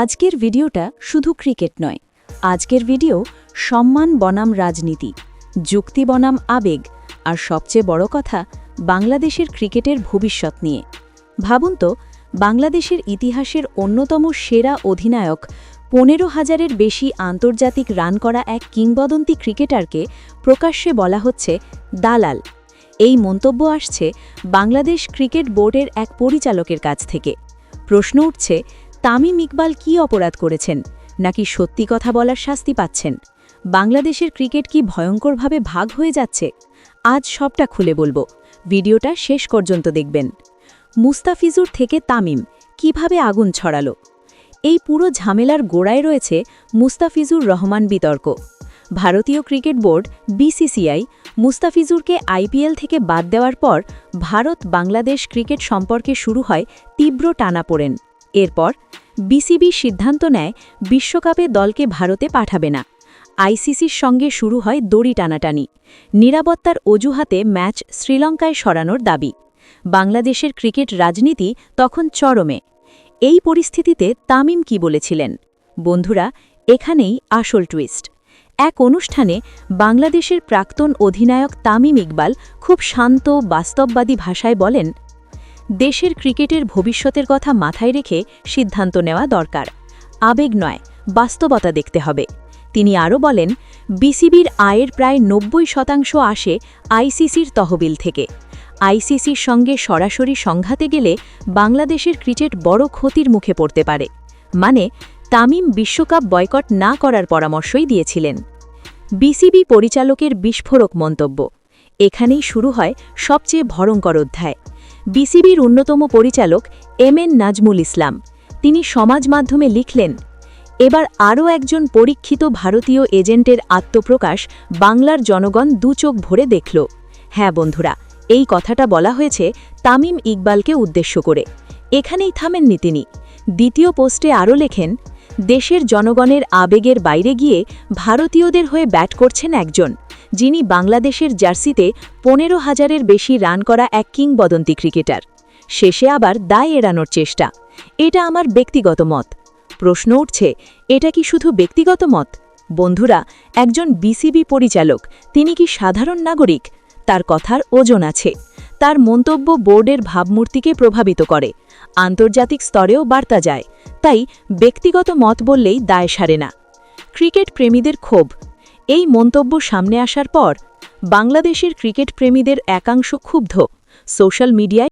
আজকের ভিডিওটা শুধু ক্রিকেট নয়। আজকের ভিডিও সম্মান বনাম রাজনীতি, যুক্তি বনাম আবেগ, আর সবচেয়ে বড় কথা, বাংলাদেশের ক্রিকেটের ভবিষ্যৎ নিয়ে। ভাবুন তো, বাংলাদেশের ইতিহাসের অন্যতম সেরা অধিনায়ক, পনেরো হাজারের বেশি আন্তর্জাতিক রান করা এক কিংবদন্তি ক্রিকেটারকে প্রকাশ্যে বলা হচ্ছে দালাল। এই মন্তব্য আসছে বাংলাদেশ ক্রিকেট বোর্ডের এক পরিচালকের কাছ থেকে। প্রশ্ন উঠছে তামিম ইকবাল কি অপরাধ করেছেন? নাকি সত্যি কথা বলার শাস্তি পাচ্ছেন? বাংলাদেশের ক্রিকেট কি ভয়ঙ্করভাবে ভাগ হয়ে যাচ্ছে? আজ সবটা খুলে বলব। ভিডিওটা শেষ পর্যন্ত দেখবেন। মুস্তাফিজুর থেকে তামিম কীভাবে আগুন ছড়ালো? এই পুরো ঝামেলার গোড়ায় রয়েছে মুস্তাফিজুর রহমান বিতর্ক। ভারতীয় ক্রিকেট বোর্ড, বিসিসিআই, মুস্তাফিজুরকে আইপিএল থেকে বাদ দেওয়ার পর ভারত বাংলাদেশ ক্রিকেট সম্পর্কে শুরু হয় তীব্র টানাপোড়েন। এরপর বিসিবি সিদ্ধান্ত নেয় বিশ্বকাপে দলকে ভারতে পাঠাবে না। আইসিসির সঙ্গে শুরু হয় দড়ি টানাটানি। নিরাপত্তার অজুহাতে ম্যাচ শ্রীলঙ্কায় সরানোর দাবি। বাংলাদেশের ক্রিকেট রাজনীতি তখন চরমে। এই পরিস্থিতিতে তামিম কি বলেছিলেন? বন্ধুরা, এখানেই আসল টুইস্ট। এক অনুষ্ঠানে বাংলাদেশের প্রাক্তন অধিনায়ক তামিম ইকবাল খুব শান্ত, বাস্তববাদী ভাষায় বলেন দেশের ক্রিকেটের ভবিষ্যতের কথা মাথায় রেখে সিদ্ধান্ত নেওয়া দরকার। আবেগ নয়, বাস্তবতা দেখতে হবে। তিনি আরও বলেন, বিসিবির আয়ের প্রায় নব্বই শতাংশ আসে আইসিসির তহবিল থেকে। আইসিসির সঙ্গে সরাসরি সংঘাতে গেলে বাংলাদেশের ক্রিকেট বড় ক্ষতির মুখে পড়তে পারে। মানে তামিম বিশ্বকাপ বয়কট না করার পরামর্শই দিয়েছিলেন। বিসিবি পরিচালকের বিস্ফোরক মন্তব্য। এখানেই শুরু হয় সবচেয়ে ভয়ঙ্কর অধ্যায়। বিসিবির অন্যতম পরিচালক এম এন নাজমুল ইসলাম। তিনি সমাজ মাধ্যমে লিখলেন, এবার আরও একজন পরীক্ষিত ভারতীয় এজেন্টের আত্মপ্রকাশ বাংলার জনগণ দুচোখ ভরে দেখল। হ্যাঁ বন্ধুরা, এই কথাটা বলা হয়েছে তামিম ইকবালকে উদ্দেশ্য করে। এখানেই থামেননি তিনি। দ্বিতীয় পোস্টে আরও লেখেন দেশের জনগণের আবেগের বাইরে গিয়ে ভারতীয়দের হয়ে ব্যাট করছেন একজন, যিনি বাংলাদেশের জার্সিতে পনেরো হাজারের বেশি রান করা এক কিংবদন্তি ক্রিকেটার। শেষে আবার দায় এড়ানোর চেষ্টা। এটা আমার ব্যক্তিগত মত। প্রশ্ন উঠছে, এটা কি শুধু ব্যক্তিগত মত? বন্ধুরা, একজন বিসিবি পরিচালক, তিনি কি সাধারণ নাগরিক? তার কথার ওজন আছে। তার মন্তব্য বোর্ডের ভাবমূর্তিকে প্রভাবিত করে। আন্তর্জাতিক স্তরেও বার্তা যায়। তাই ব্যক্তিগত মত বললেই দায় সারে না। ক্রিকেট প্রেমীদের ক্ষোভ। এই মন্তব্য সামনে আসার পর বাংলাদেশের ক্রিকেট প্রেমীদের একাংশ ক্ষুব্ধ। সোশ্যাল মিডিয়ায়